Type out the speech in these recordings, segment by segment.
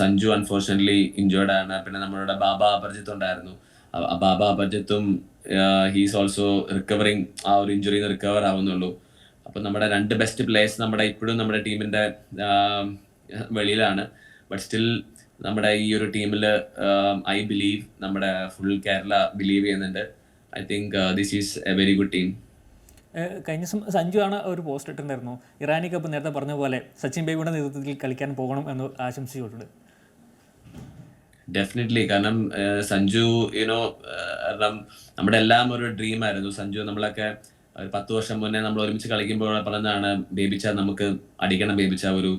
Sanju unfortunately injured ആണ്. പിന്നെ നമ്മളുടെ ബാബ അപർജിത്ത് ഉണ്ടായിരുന്നു. ബാബ അപർജിത്തും ഹീസ് ഓൾസോ റിക്കവറിങ് ആ ഒരു ഇഞ്ചുറിയിൽ നിന്ന് റിക്കവർ ആവുന്നുള്ളൂ. അപ്പം നമ്മുടെ രണ്ട് ബെസ്റ്റ് പ്ലേയേഴ്സ് നമ്മുടെ ഇപ്പോഴും നമ്മുടെ ടീമിന്റെ വെളിയിലാണ്. ബട്ട് സ്റ്റിൽ നമ്മുടെ ഈ ഒരു ടീമിൽ ഐ ബിലീവ് നമ്മുടെ ഫുൾ കേരള ബിലീവ് ചെയ്യുന്നുണ്ട്. I think this is a very good team കഴിഞ്ഞ സഞ്ജു ആണ് ഒരു പോസ്റ്റ് ഇട്ടിട്ടുണ്ടായിരുന്നു. ഇറാനി കപ്പ് നേരത്തെ പറഞ്ഞ പോലെ സച്ചിൻ ബേബിയുടെ നേതൃത്വത്തിൽ കളിക്കാൻ പോകണം എന്ന് ആശംസിച്ചിട്ടുണ്ട് ഡെഫിനറ്റ്ലി കാരണം സഞ്ജു യുനോ കാരണം നമ്മുടെ എല്ലാം ഒരു ഡ്രീം ആയിരുന്നു. സഞ്ജു നമ്മളൊക്കെ ഒരു പത്ത് വർഷം മുന്നേ നമ്മൾ ഒരുമിച്ച് കളിക്കുമ്പോൾ പറഞ്ഞതാണ് ബേബിച്ച നമുക്ക് അടിക്കണം ബേബിച്ച ഒരു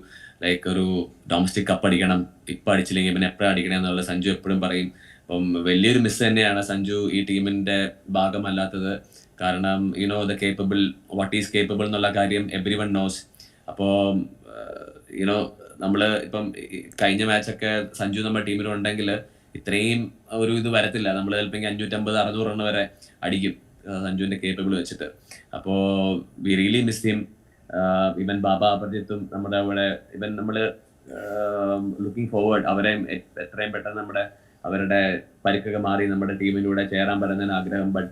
ലൈക്ക് ഒരു ഡൊമസ്റ്റിക് കപ്പ് അടിക്കണം. ഇപ്പൊ അടിച്ചില്ലെങ്കിൽ പിന്നെ എപ്പോഴും അടിക്കണം? എന്നുള്ള സഞ്ജു എപ്പോഴും പറയും. അപ്പം വലിയൊരു മിസ് തന്നെയാണ് സഞ്ജു ഈ ടീമിന്റെ ഭാഗമല്ലാത്തത്. കാരണം you know the capable what is capable എന്നുള്ള കാര്യം എവ്രി വൺ നോസ് അപ്പോൾ യുനോ നമ്മൾ ഇപ്പം കഴിഞ്ഞ മാച്ചൊക്കെ സഞ്ജു നമ്മുടെ ടീമിലുണ്ടെങ്കിൽ ഇത്രയും ഒരു ഇത് വരത്തില്ല. നമ്മൾ ചിലപ്പോൾ അഞ്ഞൂറ്റമ്പത് അറുന്നൂറ് റൺ വരെ അടിക്കും സഞ്ജുവിന്റെ കേപ്പബിൾ വെച്ചിട്ട്. അപ്പോ വി റിയലി മിസ് ഹിം ഇവൻ ബാബ അപർജിത്തും നമ്മുടെ അവിടെ ഇവൻ നമ്മൾ ലുക്കിംഗ് ഫോർവേഡ് അവരെ എത്രയും പെട്ടെന്ന് നമ്മുടെ അവരുടെ പരിക്കൊക്കെ മാറി നമ്മുടെ ടീമിലൂടെ ചേരാൻ പറയുന്നതിന് ആഗ്രഹം ബട്ട്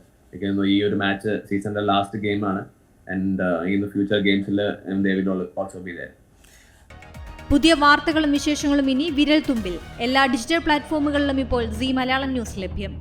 ഈ ഒരു മാച്ച് സീസണിന്റെ ലാസ്റ്റ് ഗെയിമാണ് ആൻഡ് ഇൻ ദ ഫ്യൂച്ചർ ഗെയിംസിൽ ഓൾസോ ബി ദയർ പുതിയ വാർത്തകളും വിശേഷങ്ങളും ഇനി വിരൽ തുമ്പിൽ എല്ലാ ഡിജിറ്റൽ പ്ലാറ്റ്ഫോമുകളിലും ഇപ്പോൾ സി മലയാളം ന്യൂസ് ലഭ്യം.